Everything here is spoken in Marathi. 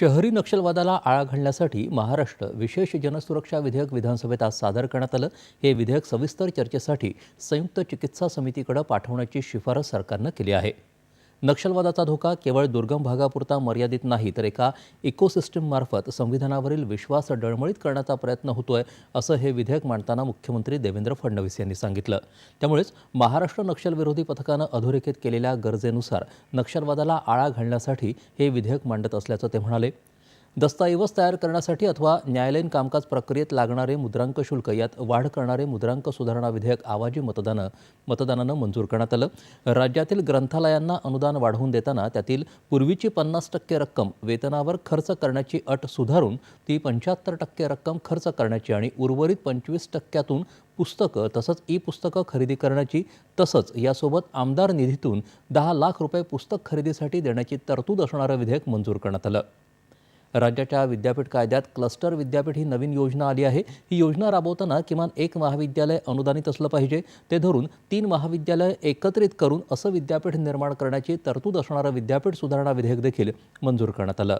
शहरी नक्षलवादाला आळा घालण्यासाठी महाराष्ट्र विशेष जनसुरक्षा विधेयक विधानसभेत आज सादर करण्यात आलं. हे विधेयक सविस्तर चर्चेसाठी संयुक्त चिकित्सा समितीकडे पाठवण्याची शिफारस सरकारनं केली आहे. नक्षलवादाचा धोका केवळ दुर्गम भागापुरता मर्यादित नाही तर एका इकोसिस्टीममार्फत संविधानावरील विश्वास डळमळीत करण्याचा प्रयत्न होतोय असं हे विधेयक मांडताना मुख्यमंत्री देवेंद्र फडणवीस यांनी सांगितलं. त्यामुळेच महाराष्ट्र नक्षलविरोधी पथकानं अधोरेखित केलेल्या गरजेनुसार नक्षलवादाला आळा घालण्यासाठी हे विधेयक मांडत असल्याचं ते म्हणाले. दस्तऐवज तयार करण्यासाठी अथवा न्यायालयीन कामकाज प्रक्रियेत लागणारे मुद्रांक शुल्क यात वाढ करणारे मुद्रांक सुधारणा विधेयक आवाजी मतदानं मतदानानं मंजूर करण्यात आलं. राज्यातील ग्रंथालयांना अनुदान वाढवून देताना त्यातील पूर्वीची पन्नास टक्के रक्कम वेतनावर खर्च करण्याची अट सुधारून ती पंच्याहत्तर टक्के रक्कम खर्च करण्याची आणि उर्वरित पंचवीस टक्क्यातून पुस्तकं तसंच ई पुस्तकं खरेदी करण्याची तसंच यासोबत आमदार निधीतून दहा लाख रुपये पुस्तक खरेदीसाठी देण्याची तरतूद असणारं विधेयक मंजूर करण्यात आलं. राज्याच्या विद्यापीठ कायद्यात क्लस्टर विद्यापीठ ही नवीन योजना आली आहे. ही योजना राबवताना किमान एक महाविद्यालय अनुदानित असलं पाहिजे. ते धरून तीन महाविद्यालय एकत्रित करून असं विद्यापीठ निर्माण करण्याची तरतूद असणारं विद्यापीठ सुधारणा विधेयक देखील मंजूर करण्यात आलं.